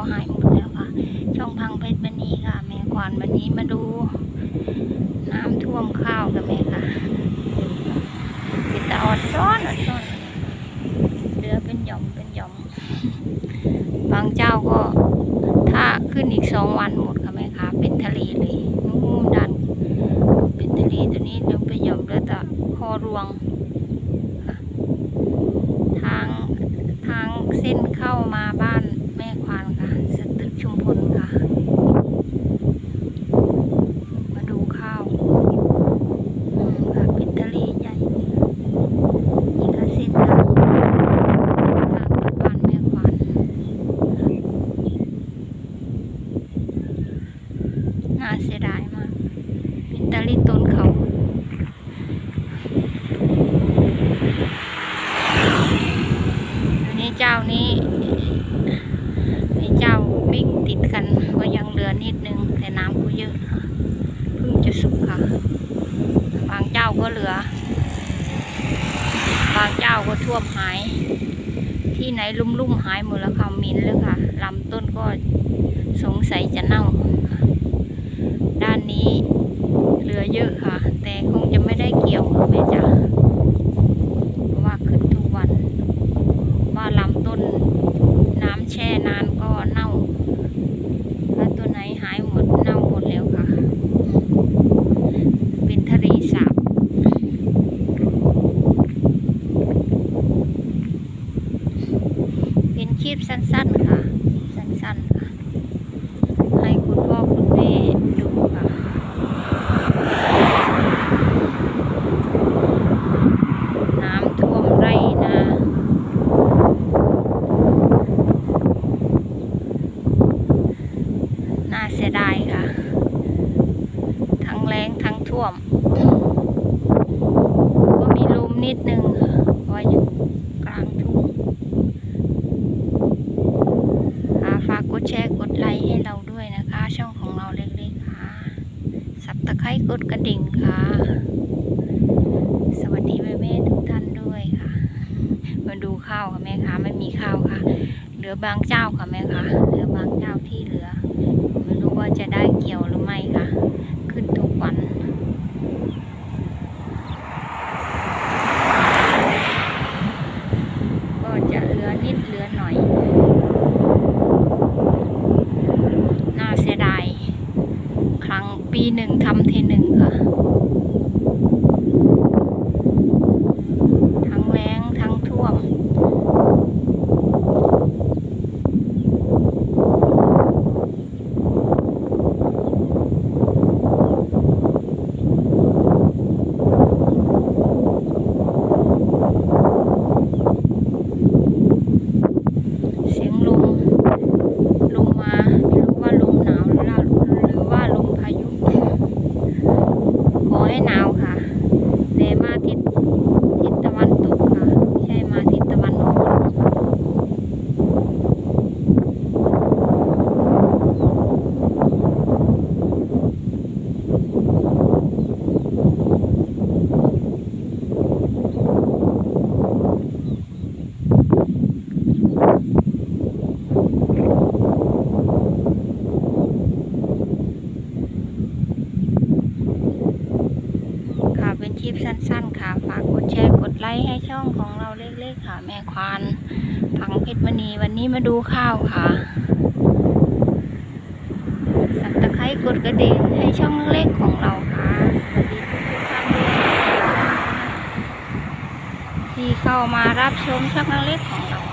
ก็หายหมดแล้วค่ะ ช่องพังเพชรบันนี้ค่ะ แม่ควานวันนี้มาดู น้ำท่วมข้าวกับแม่ค่ะเป็นตาอดซ้อนอดซ้อนเรือเป็นหย่อมเป็นหย่อม บางเจ้าก็ ถ้าขึ้นอีกสองวันหมดค่ะแม่ค่ะ เป็นทะเลเลยนู่นดัน เป็นทะเลตัวนี้ยังเป็นหย่อมเหลือแต่คอรวงทางทางเส้นเข้ามาบ้าน แม่ควานะสตึกชุมพลค่ะ มาดูข้าวอืมค่ะเป็นทะเลใหญ่นี่ค่ะเส้นทางทางกลับบ้านแม่ควาน น่าเสียดายมาก เป็นตะลิต้นเขา อันนี้เจ้านี้ไอ้เจ้าวิ่งติดกันก็ยังเหลือนิดนึง แต่น้ำก็เยอะค่ะเพิ่งจะสุกค่ะ บางเจ้าก็เหลือ บางเจ้าก็ ท่วมหาย ที่ไหนลุ่มๆหายหมดแล้วค่ะมินแล้วค่ะลำต้นก็สงสัยจะเน่า ด้านนี้เหลือเยอะค่ะ แต่คงจะไม่ได้เกี่ยวค่ะแม่จ๋าเพราะว่าขึ้นทุกวัน ว่าลำต้นน้ำแช่นานก็เน่าตัวไหนหายหมดเน่าหมดแล้วค่ะอืมเป็นทะเลสาบ เป็น คลิปสั้นๆค่ะ สั้นๆค่ะ ให้คุณพ่อคุณแม่ดูค่ะ น้ำท่วมไร่นาน่าเสียดายค่ะ ทั้งแรงทั้งท่วม ก็มีลมนิดนึงค่ะเพราะว่าอยู่กลางทุ่ง ค่ะฝากกดแชร์กดไลค์ให้เราด้วยนะคะ ช่องของเราเล็กๆค่ะ สับตะไคร้กดกระดิ่งค่ะ สวัสดีแม่แม่ทุกท่านด้วยค่ะ มาดูข้าวค่ะแม่คะไม่มีข้าวค่ะ เหลือบางเจ้าค่ะแม่คะเหลือบางเจ้าที่เหลือ ไม่รู้ว่าจะได้เกี่ยวหรือไม่ค่ะ ขึ้นทุกวัน ก็จะเหลือนิดเหลือหน่อย น่าเสียดาย ครั้งปีหนึ่งทำเทหนึ่งค่ะทั้งแรงทั้งท่วม เสียงลม ลมมาไม่รู้ว่าลมหนาวหรือว่าหรือว่าลมพายุ ขอให้หนาวค่ะ แต่ มาทิศทิศตะวันตกค่ะไม่ใช่มาทิศตะวันออก คลิปสั้นๆ ค่ะ ฝากกดแชร์กดไลค์ให้ช่องของเราเล็กๆค่ะ แม่ควานผังเพชรมณีวันนี้มาดูข้าวค่ะสับตะไคร้กดกระดิ่งให้ช่องเล็กๆของเราค่ะสวัสดีทุกท่านที่เข้ามารับชมช่องเล็กๆของเรา